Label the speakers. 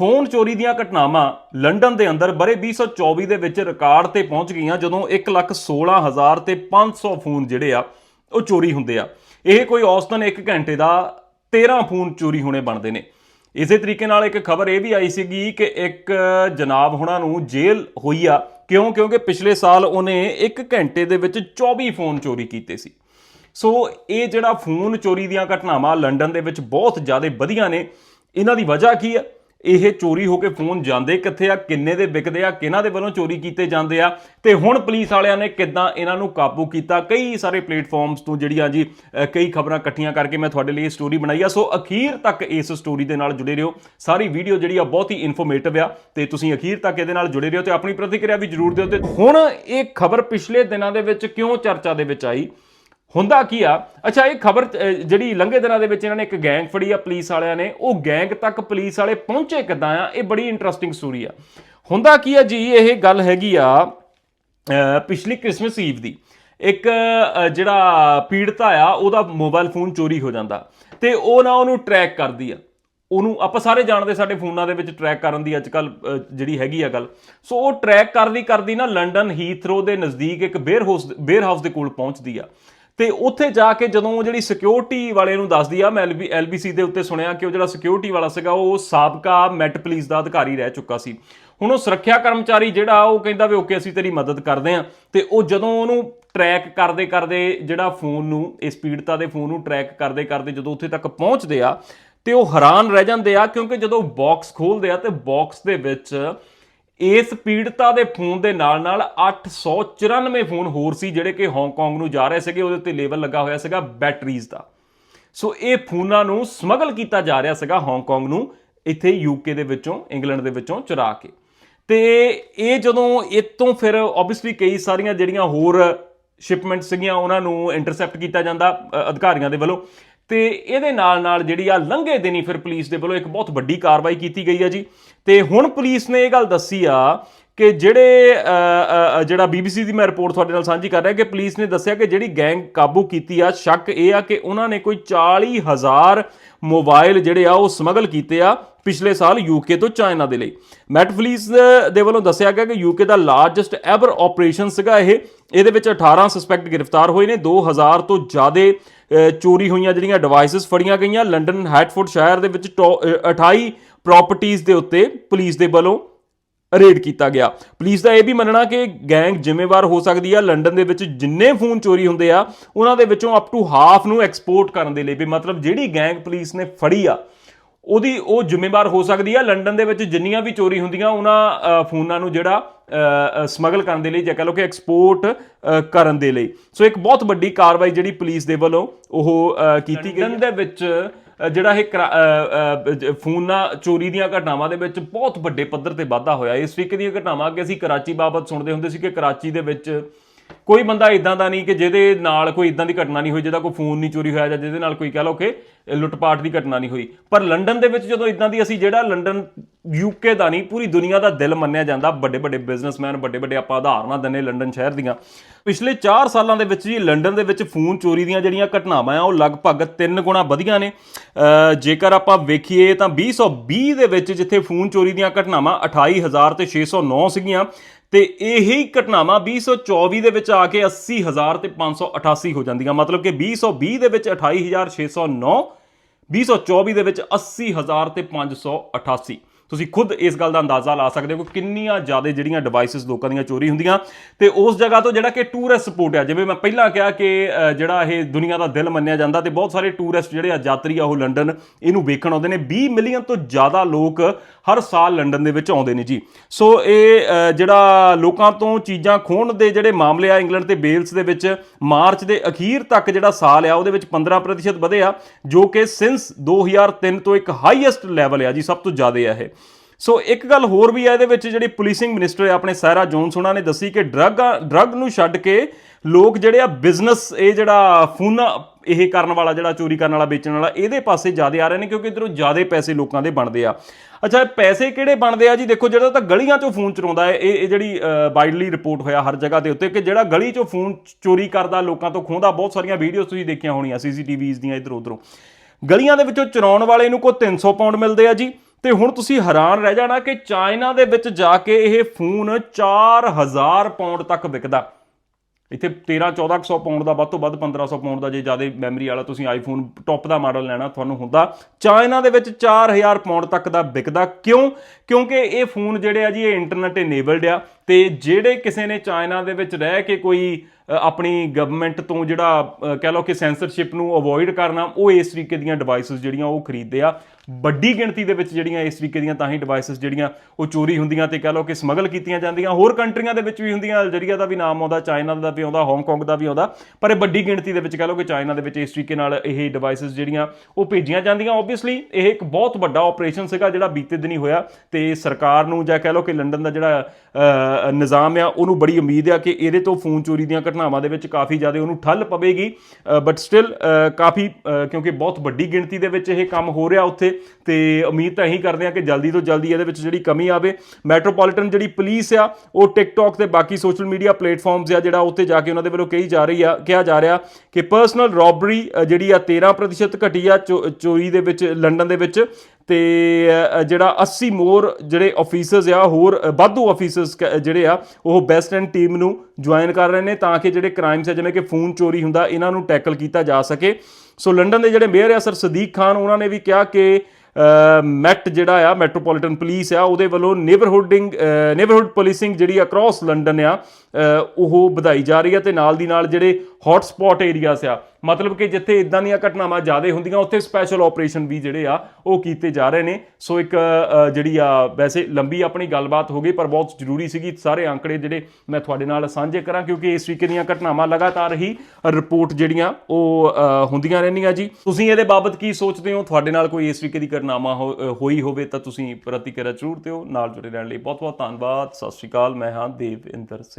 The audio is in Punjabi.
Speaker 1: ਫੋਨ ਚੋਰੀ ਦੀਆਂ ਘਟਨਾਵਾਂ ਲੰਡਨ ਦੇ ਅੰਦਰ ਬਰੇ 2024 ਦੇ ਵਿੱਚ ਰਿਕਾਰਡ ਤੇ ਪਹੁੰਚ ਗਈਆਂ, ਜਦੋਂ 116000 ਤੇ 500 ਫੋਨ ਜਿਹੜੇ ਆ, ਉਹ ਚੋਰੀ ਹੁੰਦੇ ਆ। ਇਹ ਕੋਈ ਔਸਤਨ 1 ਘੰਟੇ ਦਾ 13 ਫੋਨ ਚੋਰੀ ਹੋਣੇ ਬਣਦੇ ਨੇ। ਇਸੇ ਤਰੀਕੇ ਨਾਲ ਇੱਕ ਖਬਰ ਇਹ ਵੀ ਆਈ ਸੀਗੀ ਕਿ ਇੱਕ ਜਨਾਬ ਹੁਣਾਂ ਨੂੰ ਜੇਲ੍ਹ ਹੋਈ ਆ, ਕਿਉਂ? ਕਿਉਂਕਿ ਪਿਛਲੇ ਸਾਲ ਉਹਨੇ 1 ਘੰਟੇ ਦੇ ਵਿੱਚ 24 ਫੋਨ ਚੋਰੀ ਕੀਤੇ ਸੀ। ਸੋ ਇਹ ਜਿਹੜਾ ਫੋਨ ਚੋਰੀ ਦੀਆਂ ਘਟਨਾਵਾਂ ਲੰਡਨ ਦੇ ਵਿੱਚ ਬਹੁਤ ਜ਼ਿਆਦਾ ਵਧੀਆਂ ਨੇ, ਇਹਨਾਂ ਦੀ ਵਜ੍ਹਾ ਕੀ ਆ? ਇਹ ਚੋਰੀ ਹੋ ਕੇ ਫੋਨ ਜਾਂਦੇ ਕਿੱਥੇ ਆ, ਕਿੰਨੇ ਦੇ ਵਿਕਦੇ ਆ, ਕਿਹਨਾਂ ਦੇ ਵੱਲੋਂ ਚੋਰੀ ਕੀਤੇ ਜਾਂਦੇ ਆ? ਤੇ ਹੁਣ ਪੁਲਿਸ ਵਾਲਿਆਂ ਨੇ ਕਿੱਦਾਂ ਇਹਨਾਂ ਨੂੰ ਕਾਬੂ ਕੀਤਾ? ਕਈ ਸਾਰੇ ਪਲੇਟਫਾਰਮਸ ਤੋਂ ਜਿਹੜੀਆਂ ਜੀ ਕਈ ਖਬਰਾਂ ਇਕੱਠੀਆਂ ਕਰਕੇ ਮੈਂ ਤੁਹਾਡੇ ਲਈ ਇਹ ਸਟੋਰੀ ਬਣਾਈ ਆ। ਸੋ ਅਖੀਰ ਤੱਕ ਇਸ ਸਟੋਰੀ ਦੇ ਨਾਲ ਜੁੜੇ ਰਹੋ। ਸਾਰੀ ਵੀਡੀਓ ਜਿਹੜੀ ਆ ਬਹੁਤ ਹੀ ਇਨਫੋਰਮੇਟਿਵ ਆ ਤੇ ਤੁਸੀਂ ਅਖੀਰ ਤੱਕ ਇਹਦੇ ਨਾਲ ਜੁੜੇ ਰਹੋ ਤੇ ਆਪਣੀ ਪ੍ਰਤੀਕਿਰਿਆ ਵੀ ਜਰੂਰ ਦਿਓ ਤੇ ਹੁਣ ਇਹ ਖਬਰ ਪਿਛਲੇ ਦਿਨਾਂ ਦੇ ਵਿੱਚ ਕਿਉਂ ਚਰਚਾ ਦੇ ਵਿੱਚ ਆਈ? ਹੁੰਦਾ ਕੀ ਆ? ਅੱਛਾ, ਇਹ ਖਬਰ ਜਿਹੜੀ ਲੰਘੇ ਦਿਨਾਂ ਦੇ ਵਿੱਚ ਇਹਨਾਂ ਨੇ ਇੱਕ ਗੈਂਗ ਫੜੀ ਆ ਪੁਲਿਸ ਵਾਲਿਆਂ ਨੇ। ਉਹ ਗੈਂਗ ਤੱਕ ਪੁਲਿਸ ਵਾਲੇ ਪਹੁੰਚੇ ਕਿੱਦਾਂ ਆ? ਇਹ ਬੜੀ ਇੰਟਰਸਟਿੰਗ ਸਟੋਰੀ ਆ। ਹੁੰਦਾ ਕੀ ਆ ਜੀ, ਇਹ ਗੱਲ ਹੈਗੀ ਆ ਪਿਛਲੀ ਕ੍ਰਿਸਮਸ ਈਵ ਦੀ। ਇੱਕ ਜਿਹੜਾ ਪੀੜਤਾ ਆ, ਉਹਦਾ ਮੋਬਾਈਲ ਫੋਨ ਚੋਰੀ ਹੋ ਜਾਂਦਾ। ਤੇ ਉਹ ਨਾ ਉਹਨੂੰ ਟਰੈਕ ਕਰਦੀ ਆ। ਉਹਨੂੰ ਆਪਾਂ ਸਾਰੇ ਜਾਣਦੇ ਸਾਡੇ ਫੋਨਾਂ ਦੇ ਵਿੱਚ ਟਰੈਕ ਕਰਨ ਦੀ ਅੱਜਕੱਲ ਜਿਹੜੀ ਹੈਗੀ ਆ ਗੱਲ। ਸੋ ਉਹ ਟਰੈਕ ਕਰਦੀ ਕਰਦੀ ਨਾ ਲੰਡਨ ਹੀਥਰੋ ਦੇ ਨਜ਼ਦੀਕ ਇੱਕ ਬੇਅਰ ਹਾਊਸ ਬੇਅਰ ਹਾਊਸ ਦੇ ਕੋਲ ਪਹੁੰਚਦੀ ਆ। ਤੇ ਉੱਥੇ ਜਾ ਕੇ ਜਦੋਂ ਜਿਹੜੀ ਸਿਕਿਉਰਿਟੀ ਵਾਲੇ ਨੂੰ ਦੱਸਦੀ ਆ, ਮੈਂ ਐਲਬੀਸੀ ਦੇ ਉੱਤੇ ਸੁਣਿਆ ਕਿ ਉਹ ਜਿਹੜਾ ਸਿਕਿਉਰਿਟੀ ਵਾਲਾ ਸੀਗਾ, ਉਹ ਸਾਬਕਾ ਮੈਟ ਪੁਲਿਸ ਦਾ ਅਧਿਕਾਰੀ ਰਹਿ ਚੁੱਕਾ ਸੀ। ਹੁਣ ਉਹ ਸੁਰੱਖਿਆ ਕਰਮਚਾਰੀ ਜਿਹੜਾ, ਉਹ ਕਹਿੰਦਾ ਵੀ ਓਕੇ, ਅਸੀਂ ਤੇਰੀ ਮਦਦ ਕਰਦੇ ਆ। ਤੇ ਉਹ ਜਦੋਂ ਉਹਨੂੰ ਟਰੈਕ ਕਰਦੇ ਕਰਦੇ ਜਿਹੜਾ ਫੋਨ ਨੂੰ ਇਸ ਪੀੜਤਾ ਦੇ ਫੋਨ ਨੂੰ ਟਰੈਕ ਕਰਦੇ ਕਰਦੇ ਜਦੋਂ ਉੱਥੇ ਤੱਕ ਪਹੁੰਚਦੇ ਆ, ਤੇ ਉਹ ਹੈਰਾਨ ਰਹਿ ਜਾਂਦੇ ਆ, ਕਿਉਂਕਿ ਜਦੋਂ ਬਾਕਸ ਖੋਲਦੇ ਆ, ਤੇ ਬਾਕਸ ਦੇ ਵਿੱਚ ਇਸ ਪੀੜਤਾ ਦੇ ਫੋਨ ਦੇ ਨਾਲ ਨਾਲ 894 ਫੋਨ ਹੋਰ ਸੀ ਜਿਹੜੇ ਕਿ ਹਾਂਗਕਾਂਗ ਨੂੰ ਜਾ ਰਹੇ ਸੀਗੇ, ਉਹਦੇ ਉੱਤੇ ਲੇਬਲ ਲੱਗਾ ਹੋਇਆ ਸੀਗਾ ਬੈਟਰੀਜ਼ ਦਾ। ਸੋ ਇਹ ਫੋਨਾਂ ਨੂੰ ਸਮਗਲ ਕੀਤਾ ਜਾ ਰਿਹਾ ਸੀਗਾ ਹਾਂਗਕਾਂਗ ਨੂੰ ਇੱਥੇ ਯੂਕੇ ਦੇ ਵਿੱਚੋਂ ਇੰਗਲੈਂਡ ਦੇ ਵਿੱਚੋਂ ਚੁਰਾ ਕੇ। ਤੇ ਇਹ ਜਦੋਂ ਇਹ ਤੋਂ ਫਿਰ ਆਬਵੀਅਸਲੀ ਕਈ ਸਾਰੀਆਂ ਜਿਹੜੀਆਂ ਹੋਰ ਸ਼ਿਪਮੈਂਟ ਸੀਗੀਆਂ, ਉਹਨਾਂ ਨੂੰ ਇੰਟਰਸੈਪਟ ਕੀਤਾ ਜਾਂਦਾ, ਅਧਿਕਾਰੀਆਂ ਦੇ ਵੱਲੋਂ। ਤੇ ਇਹਦੇ ਨਾਲ ਨਾਲ ਜਿਹੜੀ ਆ ਲੰਘੇ ਦਿਨੀ ਫਿਰ ਪੁਲਿਸ ਦੇ ਵੱਲੋਂ ਇੱਕ ਬਹੁਤ ਵੱਡੀ ਕਾਰਵਾਈ ਕੀਤੀ ਗਈ ਹੈ ਜੀ। ਤੇ ਹੁਣ ਪੁਲਿਸ ਨੇ ਇਹ ਗੱਲ ਦੱਸੀ ਆ ਕਿ ਜਿਹੜੇ ਅ, ਅ, ਅ, ਜਿਹੜਾ BBC ਦੀ ਮੈਂ ਰਿਪੋਰਟ ਤੁਹਾਡੇ ਨਾਲ ਸਾਂਝੀ ਕਰ ਰਿਹਾ ਕਿ ਪੁਲਿਸ ਨੇ ਦੱਸਿਆ ਕਿ ਜਿਹੜੀ ਗੈਂਗ ਕਾਬੂ ਕੀਤੀ ਆ ਸ਼ੱਕ ਇਹ ਆ ਕਿ ਉਹਨਾਂ ਨੇ ਕੋਈ 40000 ਮੋਬਾਈਲ ਜਿਹੜੇ ਆ ਉਹ ਸਮਗਲ ਕੀਤੇ ਆ ਪਿਛਲੇ ਸਾਲ ਯੂਕੇ ਤੋਂ ਚਾਈਨਾ ਦੇ ਲਈ। ਮੈਟ ਪੁਲਿਸ ਦੇ ਵੱਲੋਂ ਦੱਸਿਆ ਗਿਆ ਕਿ ਯੂਕੇ ਦਾ ਲਾਰਜੈਸਟ ਐਵਰ ਆਪਰੇਸ਼ਨ ਸੀਗਾ ਇਹ। ਇਹਦੇ ਵਿੱਚ 18 ਸਸਪੈਕਟ ਗ੍ਰਿਫਤਾਰ ਹੋਏ ਨੇ। 2000 ਤੋਂ ਜ਼ਿਆਦਾ ਚੋਰੀ ਹੋਈਆਂ ਜਿਹੜੀਆਂ ਡਿਵਾਈਸਸ ਫੜੀਆਂ ਗਈਆਂ। ਲੰਡਨ ਹੈਟਫੋਰਡ ਸ਼ਹਿਰ ਦੇ ਵਿੱਚ ਟੋ- ਅ, 28 ਪ੍ਰਾਪਰਟੀਆਂ ਦੇ ਉੱਤੇ ਪੁਲਿਸ ਦੇ ਵੱਲੋਂ ਰੇਡ ਕੀਤਾ ਗਿਆ। ਪੁਲਿਸ ਦਾ ਇਹ ਵੀ ਮੰਨਣਾ ਕਿ ਗੈਂਗ ਜ਼ਿੰਮੇਵਾਰ ਹੋ ਸਕਦੀ ਆ, ਲੰਡਨ ਦੇ ਵਿੱਚ ਜਿੰਨੇ ਫੋਨ ਚੋਰੀ ਹੁੰਦੇ ਆ, ਉਹਨਾਂ ਦੇ ਵਿੱਚੋਂ ਅਪ ਟੂ ਹਾਫ ਨੂੰ ਐਕਸਪੋਰਟ ਕਰਨ ਦੇ ਲਈ ਵੀ ਮਤਲਬ ਜਿਹੜੀ ਗੈਂਗ ਪੁਲਿਸ ਨੇ ਫੜੀ ਆ, ਉਹਦੀ ਉਹ ਜ਼ਿੰਮੇਵਾਰ ਹੋ ਸਕਦੀ ਆ। ਲੰਡਨ ਦੇ ਵਿੱਚ ਜਿੰਨੀਆਂ ਵੀ ਚੋਰੀ ਹੁੰਦੀਆਂ, ਉਹਨਾਂ ਫੋਨਾਂ ਨੂੰ ਜਿਹੜਾ ਸਮਗਲ ਕਰਨ ਦੇ ਲਈ ਜਾਂ ਕਹ ਲਓ ਕਿ ਐਕਸਪੋਰਟ ਕਰਨ ਦੇ ਲਈ। ਸੋ ਇੱਕ ਬਹੁਤ ਵੱਡੀ ਕਾਰਵਾਈ ਜਿਹੜੀ ਪੁਲਿਸ ਦੇ ਵੱਲੋਂ ਉਹ ਕੀਤੀ ਗਈ ਲੰਡਨ ਦੇ ਵਿੱਚ ਜਿਹੜਾ ਇਹ ਕਰਾ- ਫੋਨਾਂ ਚੋਰੀ ਦੀਆਂ ਘਟਨਾਵਾਂ ਦੇ ਵਿੱਚ ਬਹੁਤ ਵੱਡੇ ਪੱਧਰ ਤੇ ਵਾਧਾ ਹੋਇਆ। ਇਸ ਤਰੀਕੇ ਦੀਆਂ ਘਟਨਾਵਾਂ ਅੱਗੇ ਅਸੀਂ ਕਰਾਚੀ ਬਾਬਤ ਸੁਣਦੇ ਹੁੰਦੇ ਸੀ ਕਿ ਕਰਾਚੀ ਦੇ ਵਿੱਚ ਕੋਈ ਬੰਦਾ ਇਦਾਂ ਦਾ ਨਹੀਂ ਕਿ ਜਿਹਦੇ ਨਾਲ ਕੋਈ ਇਦਾਂ ਦੀ ਘਟਨਾ ਨਹੀਂ ਹੋਈ, ਜਿਹਦਾ ਕੋਈ ਫੋਨ ਨਹੀਂ ਚੋਰੀ ਹੋਇਆ ਜਾਂ ਜਿਹਦੇ ਨਾਲ ਕੋਈ ਕਹ ਲਓ ਕਿ ਲੁੱਟਪਾਟ ਦੀ ਘਟਨਾ ਨਹੀਂ ਹੋਈ। ਪਰ ਲੰਡਨ ਦੇ ਵਿੱਚ ਜਦੋਂ ਇਦਾਂ ਦੀ ਅਸੀਂ ਜਿਹੜਾ ਲੰਡਨ ਯੂਕੇ ਦਾ ਨਹੀਂ, ਪੂਰੀ ਦੁਨੀਆ ਦਾ ਦਿਲ ਮੰਨਿਆ ਜਾਂਦਾ, ਵੱਡੇ ਵੱਡੇ ਬਿਜ਼ਨਸਮੈਨ ਵੱਡੇ ਵੱਡੇ ਆਪਾਂ ਉਦਾਹਰਨਾਂ ਦਿੰਨੇ ਲੰਡਨ ਸ਼ਹਿਰ ਦੀਆਂ। ਪਿਛਲੇ 4 ਸਾਲਾਂ ਦੇ ਵਿੱਚ ਜੀ ਲੰਡਨ ਦੇ ਵਿੱਚ ਫੋਨ ਚੋਰੀ ਦੀਆਂ ਜਿਹੜੀਆਂ ਘਟਨਾਵਾਂ ਆ, ਉਹ ਲਗਭਗ 3 ਗੁਣਾ ਵਧੀਆਂ ਨੇ। ਜੇਕਰ ਆਪਾਂ ਵੇਖੀਏ ਤਾਂ 2020 ਦੇ ਵਿੱਚ ਜਿੱਥੇ ਫੋਨ ਚੋਰੀ ਦੀਆਂ ਘਟਨਾਵਾਂ 28000 ਤੇ 609 ਸੀਗੀਆਂ, ਤੇ ਇਹੀ ਘਟਨਾਵਾਂ 2024 ਦੇ ਵਿੱਚ ਆ ਕੇ 80000 ਤੇ 588 ਹੋ ਜਾਂਦੀਆਂ। ਮਤਲਬ ਕਿ 2020 ਦੇ ਵਿੱਚ 28609 2024 ਦੇ ਵਿੱਚ 80000 ਤੇ 588 ਤੁਸੀਂ ਖੁਦ ਇਸ ਗੱਲ ਦਾ ਅੰਦਾਜ਼ਾ ਲਾ ਸਕਦੇ ਹੋ ਕਿ ਕਿੰਨੀਆਂ ਜ਼ਿਆਦਾ ਜਿਹੜੀਆਂ ਡਿਵਾਈਸਸ ਲੋਕਾਂ ਦੀਆਂ ਚੋਰੀ ਹੁੰਦੀਆਂ ਤੇ ਉਸ ਜਗ੍ਹਾ ਤੋਂ ਜਿਹੜਾ ਕਿ ਟੂਰਿਸਟ ਸਪੋਟ ਆ, ਜਿਵੇਂ ਮੈਂ ਪਹਿਲਾਂ ਕਿਹਾ ਕਿ ਜਿਹੜਾ ਇਹ ਦੁਨੀਆ ਦਾ ਦਿਲ ਮੰਨਿਆ ਜਾਂਦਾ ਤੇ ਬਹੁਤ ਸਾਰੇ ਟੂਰਿਸਟ ਜਿਹੜੇ ਆ ਯਾਤਰੀ ਆ, ਉਹ ਲੰਡਨ ਇਹਨੂੰ ਵੇਖਣ ਆਉਂਦੇ ਨੇ। 20 ਮਿਲੀਅਨ ਤੋਂ ਜ਼ਿਆਦਾ ਲੋਕ ਹਰ ਸਾਲ ਲੰਡਨ ਦੇ ਵਿੱਚ ਆਉਂਦੇ ਨੇ ਜੀ। ਸੋ ਇਹ ਜਿਹੜਾ ਲੋਕਾਂ ਤੋਂ ਚੀਜ਼ਾਂ ਖੋਹਣ ਦੇ ਜਿਹੜੇ ਮਾਮਲੇ ਆ ਇੰਗਲੈਂਡ ਤੇ ਬੇਲਸ ਦੇ ਵਿੱਚ, ਮਾਰਚ ਦੇ ਅਖੀਰ ਤੱਕ ਜਿਹੜਾ ਸਾਲ ਆ, ਉਹਦੇ ਵਿੱਚ 15% ਵਧੇ ਆ, ਜੋ ਕਿ ਸਿੰਸ 2003 ਤੋਂ ਇੱਕ ਹਾਈਐਸਟ ਲੈਵਲ ਆ ਜੀ, ਸਭ ਤੋਂ ਜ਼ਿਆਦਾ ਆ ਇਹ। ਸੋ ਇੱਕ ਗੱਲ ਹੋਰ ਵੀ ਆ, ਇਹਦੇ ਵਿੱਚ ਜਿਹੜੀ ਪੁਲਿਸਿੰਗ ਮਿਨਿਸਟਰ ਹੈ ਆਪਣੇ ਸਾਰਾ ਜੋਨਸ ਉਹਨਾਂ ਨੇ ਦੱਸੀ ਕਿ ਡਰੱਗ ਡਰੱਗ ਨੂੰ ਛੱਡ ਕੇ ਲੋਕ ਜਿਹੜੇ ਆ, ਬਿਜ਼ਨਸ, ਇਹ ਜਿਹੜਾ ਫੋਨ, ਇਹ ਕਰਨ ਵਾਲਾ ਜਿਹੜਾ, ਚੋਰੀ ਕਰਨ ਵਾਲਾ, ਵੇਚਣ ਵਾਲਾ, ਇਹਦੇ ਪਾਸੇ ਜ਼ਿਆਦਾ ਆ ਰਹੇ ਨੇ ਕਿਉਂਕਿ ਇਧਰੋਂ ਜ਼ਿਆਦਾ ਪੈਸੇ ਲੋਕਾਂ ਦੇ ਬਣਦੇ ਆ। ਅੱਛਾ ਪੈਸੇ ਕਿਹੜੇ ਬਣਦੇ ਆ ਜੀ? ਦੇਖੋ, ਜਿਹੜਾ ਤਾਂ ਗਲੀਆਂ 'ਚੋਂ ਫੋਨ ਚਰਾਉਂਦਾ ਹੈ, ਇਹ ਇਹ ਜਿਹੜੀ ਵਾਈਡਲੀ ਰਿਪੋਰਟ ਹੋਇਆ ਹਰ ਜਗ੍ਹਾ ਦੇ ਉੱਤੇ ਕਿ ਜਿਹੜਾ ਗਲੀ 'ਚੋਂ ਫੋਨ ਚੋਰੀ ਕਰਦਾ, ਲੋਕਾਂ ਤੋਂ ਖੋਹਦਾ, ਬਹੁਤ ਸਾਰੀਆਂ ਵੀਡੀਓਜ਼ ਤੁਸੀਂ ਦੇਖੀਆਂ ਹੋਣੀਆਂ, ਸੀਸੀਟੀਵੀਜ਼ ਦੀਆਂ ਇਧਰ ਉਧਰੋਂ ਗਲੀਆਂ ਦੇ ਵਿੱਚੋਂ ਚਰਾਉਣ ਵਾਲੇ ਨੂੰ ਕੋਈ 300 ਪਾਉਂਡ ਮਿਲਦੇ ਆ ਜੀ। ਤੇ ਹੁਣ ਤੁਸੀਂ ਹੈਰਾਨ ਰਹਿ ਜਾਣਾ ਕਿ ਚਾਈਨਾ ਦੇ ਵਿੱਚ ਜਾ ਕੇ ਇਹ ਫੋਨ 4000 ਪਾਉਂਡ ਤੱਕ ਵਿਕਦਾ। ਇੱਥੇ 13 1400 ਪਾਉਂਡ ਦਾ, ਵੱਧ ਤੋਂ ਵੱਧ 1500 ਪਾਉਂਡ ਦਾ ਜੇ ਜ਼ਿਆਦਾ ਮੈਮਰੀ ਵਾਲਾ ਤੁਸੀਂ ਆਈਫੋਨ ਟੌਪ ਦਾ ਮਾਡਲ ਲੈਣਾ ਤੁਹਾਨੂੰ ਹੁੰਦਾ, ਚਾਈਨਾ ਦੇ ਵਿੱਚ 4000 ਪਾਉਂਡ ਤੱਕ ਦਾ ਵਿਕਦਾ। ਕਿਉਂ? ਕਿਉਂਕਿ ਇਹ ਫੋਨ ਜਿਹੜੇ ਆ ਜੀ, ਇਹ ਇੰਟਰਨੈਟ ਇਨੇਬਲਡ ਆ। ਤੇ ਜਿਹੜੇ ਕਿਸੇ ਨੇ ਚਾਈਨਾ ਦੇ ਵਿੱਚ ਰਹਿ ਕੇ ਕੋਈ ਆਪਣੀ ਗਵਰਨਮੈਂਟ ਤੋਂ ਜਿਹੜਾ ਕਹਿ ਲਓ ਕਿ ਸੈਂਸਰਸ਼ਿਪ ਨੂੰ ਅਵੋਇਡ ਕਰਨਾ, ਉਹ ਇਸ ਤਰੀਕੇ ਦੀਆਂ ਡਿਵਾਈਸਸ ਜਿਹੜੀਆਂ ਉਹ ਖਰੀਦਦੇ ਆ। ਵੱਡੀ ਗਿਣਤੀ ਦੇ ਵਿੱਚ ਜਿਹੜੀਆਂ ਇਸ ਤਰੀਕੇ ਦੀਆਂ ਤਾਂ ਹੀ ਡਿਵਾਈਸਸ ਜਿਹੜੀਆਂ ਉਹ ਚੋਰੀ ਹੁੰਦੀਆਂ ਤੇ ਕਹਿ ਲਓ ਕਿ ਸਮਗਲ ਕੀਤੀਆਂ ਜਾਂਦੀਆਂ। ਹੋਰ ਕੰਟਰੀਆਂ ਦੇ ਵਿੱਚ ਵੀ ਹੁੰਦੀਆਂ, ਅਲਜੀਰੀਆ ਦਾ ਵੀ ਨਾਮ ਆਉਂਦਾ, ਚਾਈਨਾ ਦਾ ਵੀ ਆਉਂਦਾ ਹਾਂਗਕਾਂਗ ਦਾ ਵੀ ਆਉਂਦਾ। ਪਰ ਇਹ ਵੱਡੀ ਗਿਣਤੀ ਦੇ ਵਿੱਚ ਕਹਿ ਲਓ ਕਿ ਚਾਈਨਾ ਦੇ ਵਿੱਚ ਇਸ ਤਰੀਕੇ ਨਾਲ ਇਹ ਡਿਵਾਈਸਸ ਜਿਹੜੀਆਂ ਉਹ ਭੇਜੀਆਂ ਜਾਂਦੀਆਂ। ਆਬਵੀਅਸਲੀ ਇਹ ਇੱਕ ਬਹੁਤ ਵੱਡਾ ਆਪਰੇਸ਼ਨ ਸੀਗਾ ਜਿਹੜਾ ਬੀਤੇ ਦਿਨੀ ਹੋਇਆ ਤੇ ਸਰਕਾਰ ਨੂੰ ਜਾਂ ਕਹਿ ਲਓ ਕਿ ਲੰਡਨ ਦਾ ਜਿਹੜਾ ਨਿਜ਼ਾਮ ਆ, ਉਹਨੂੰ ਬੜੀ ਉਮੀਦ ਆ ਕਿ ਇਹਦੇ ਤੋਂ ਫੋਨ ਚੋਰੀ ਦੀਆਂ ਘਟਨਾਵਾਂ ਦੇ ਵਿੱਚ ਕਾਫੀ ਜ਼ਿਆਦਾ ਉਹਨੂੰ ਠੱਲ ਪਵੇਗੀ। ਬਟ ਸਟਿਲ ਕਾਫੀ ਕਿਉਂਕਿ ਬਹੁਤ ਵੱਡੀ ਗਿਣਤੀ ਦੇ ਵਿੱਚ ਇਹ ਕੰਮ ਹੋ ਰਿਹਾ ਉੱਥੇ ਤੇ ਉਮੀਦ ਤਾਂ ਇਹੀ ਕਰਦੇ ਆ ਕਿ ਜਲਦੀ ਤੋਂ ਜਲਦੀ ਇਹਦੇ ਵਿੱਚ ਜਿਹੜੀ ਕਮੀ ਆਵੇ। ਮੈਟਰੋਪੋਲੀਟਨ ਜਿਹੜੀ ਪੁਲਿਸ ਆ, ਉਹ ਟਿਕਟੌਕ ਤੇ ਬਾਕੀ ਸੋਸ਼ਲ ਮੀਡੀਆ ਪਲੇਟਫਾਰਮਸ ਆ, ਜਿਹੜਾ ਉੱਥੇ ਜਾ ਕੇ ਉਹਨਾਂ ਦੇ ਵੱਲੋਂ ਕਹੀ ਜਾ ਰਹੀ ਆ, ਕਿਹਾ ਜਾ ਰਿਹਾ ਕਿ ਪਰਸਨਲ ਰੌਬਰੀ ਜਿਹੜੀ ਆ 13% ਘਟੀ ਆ ਚੋ- ਚੋਰੀ ਦੇ ਵਿੱਚ ਲੰਡਨ ਦੇ ਵਿੱਚ। ਤੇ ਜਿਹੜਾ 80 ਮੋਰ ਜਿਹੜੇ ਆਫੀਸਰਸ ਆ ਹੋਰ ਅ, ਵਾਧੂ ਆਫੀਸਰਸ ਜਿਹੜੇ ਆ ਉਹ ਬੈਸਟ ਐਂਡ ਟੀਮ ਨੂੰ ਜੁਆਇਨ ਕਰ ਰਹੇ ਨੇ ਤਾਂ ਕਿ ਜਿਹੜੇ ਕ੍ਰਾਈਮਸ ਆ ਜਿਵੇਂ ਕਿ ਫੋਨ ਚੋਰੀ ਹੁੰਦਾ ਇਹਨਾਂ ਨੂੰ ਟੈਕਲ ਕੀਤਾ ਜਾ ਸਕੇ। ਸੋ ਲੰਡਨ ਦੇ ਜਿਹੜੇ ਮੇਅਰ ਆ ਸਰ ਸਦੀਕ ਖਾਨ ਉਹਨਾਂ ਨੇ ਵੀ ਕਿਹਾ ਕਿ ਮੈਟ ਜਿਹੜਾ ਆ ਮੈਟਰੋਪੋਲੀਟਨ ਪੁਲਿਸ ਆ ਉਹਦੇ ਵੱਲੋਂ ਨੇਬਰਹੁਡਿੰਗ ਨੇਬਰਹੁਡ ਪੁਲਿਸਿੰਗ ਜਿਹੜੀ ਅਕ੍ਰੋਸ ਲੰਡਨ ਆ ਉਹ ਵਧਾਈ ਜਾ ਰਹੀ ਆ ਤੇ ਨਾਲ ਦੀ ਨਾਲ ਜਿਹੜੇ ਹੌਟ ਸਪੌਟ ਏਰੀਆਸ ਆ ਮਤਲਬ ਕਿ ਜਿੱਥੇ ਇਦਾਂ ਦੀਆਂ ਘਟਨਾਵਾਂ ਜ਼ਿਆਦਾ ਹੁੰਦੀਆਂ, ਉੱਥੇ ਸਪੈਸ਼ਲ ਆਪਰੇਸ਼ਨ ਵੀ ਜਿਹੜੇ ਆ, ਉਹ ਕੀਤੇ ਜਾ ਰਹੇ ਨੇ। ਸੋ ਇੱਕ ਜਿਹੜੀ ਆ, ਵੈਸੇ ਲੰਬੀ ਆਪਣੀ ਗੱਲਬਾਤ ਹੋ ਗਈ, ਪਰ ਬਹੁਤ ਜ਼ਰੂਰੀ ਸੀਗੀ। ਸਾਰੇ ਅੰਕੜੇ ਜਿਹੜੇ ਮੈਂ ਤੁਹਾਡੇ ਨਾਲ ਸਾਂਝੇ ਕਰਾਂ, ਕਿਉਂਕਿ ਇਸ ਤਰੀਕੇ ਦੀਆਂ ਘਟਨਾਵਾਂ ਲਗਾਤਾਰ ਹੀ ਰਿਪੋਰਟ ਜਿਹੜੀਆਂ, ਉਹ ਹੁੰਦੀਆਂ ਰਹਿੰਦੀਆਂ ਜੀ। ਤੁਸੀਂ ਇਹਦੇ ਬਾਬਤ ਕੀ ਸੋਚਦੇ ਹੋ? ਤੁਹਾਡੇ ਨਾਲ ਕੋਈ ਇਸ ਤਰੀਕੇ ਦੀ ਘਟਨਾਵਾਂ ਹੋ- ਹੋਈ ਹੋਵੇ ਤਾਂ ਤੁਸੀਂ ਪ੍ਰਤੀਕਿਰਿਆ ਜ਼ਰੂਰ ਦਿਓ। ਨਾਲ ਜੁੜੇ ਰਹਿਣ ਲਈ ਬਹੁਤ ਬਹੁਤ ਧੰਨਵਾਦ। ਸਤਿ ਸ਼੍ਰੀ ਅਕਾਲ। ਮੈਂ ਹਾਂ ਦੇਵਿੰਦਰ ਸਿੰਘ।